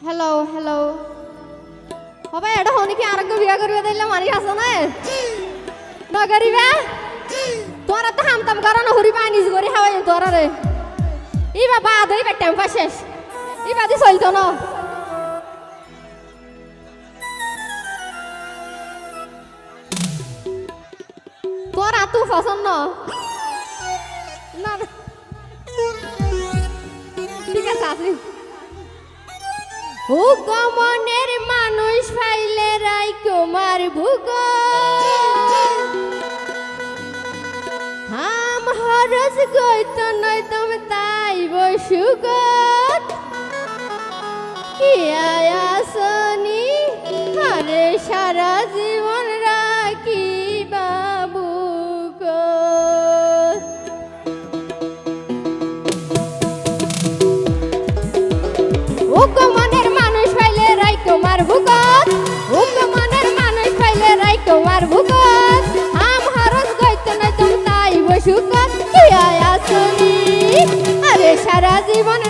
Hello' hello' হ'ব এটা শুনিকি আৰু বিয়া কৰিব দিলে মাৰি আছ নাই নকৰিবা তোর তো হাম তাম করা না হুরি পানি করে খাওয়াই তোর রে ই বাবা আদই পেটাম শেষ। ই বাদি চলতো না। তোর আতু পছন্দ। না। না। ঠিক আছে আসি ও গমনের মানুষ পাইলে রাই কুমার ভূগ হাম হরস গইত নয় তুমি তাই বসুগত কি আরে সারা জীবন রাখি বাবু গো জীবন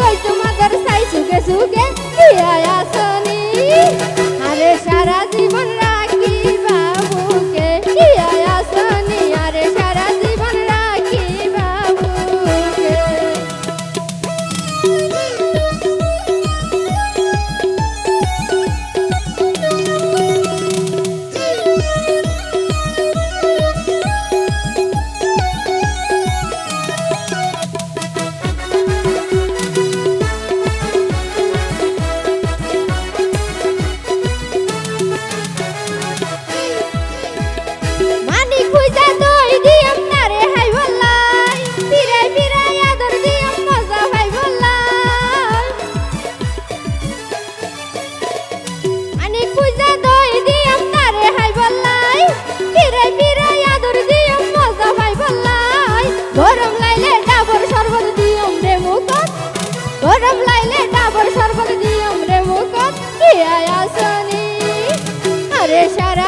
খুঁজা দই দিয়াম তারে হাই বললাই। ফিরাই ফিরাই আদর দিয়াম, মজা ভাই বললাই। মানি খুঁজা দই দিয়াম তারে হাই বললাই। ফিরাই ফিরাই আদর দিয়াম, মজা ভাই বললাই। গরম লাইলে ডাবর শরবত দিয়াম রে মুখত গরম লাইলে ডাবর শরবত দিয়াম রে মুখত কি আয়াসনি আরে সারা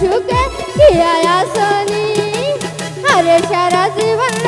সুখে কিয়া আসনি। আরে সারা জীবন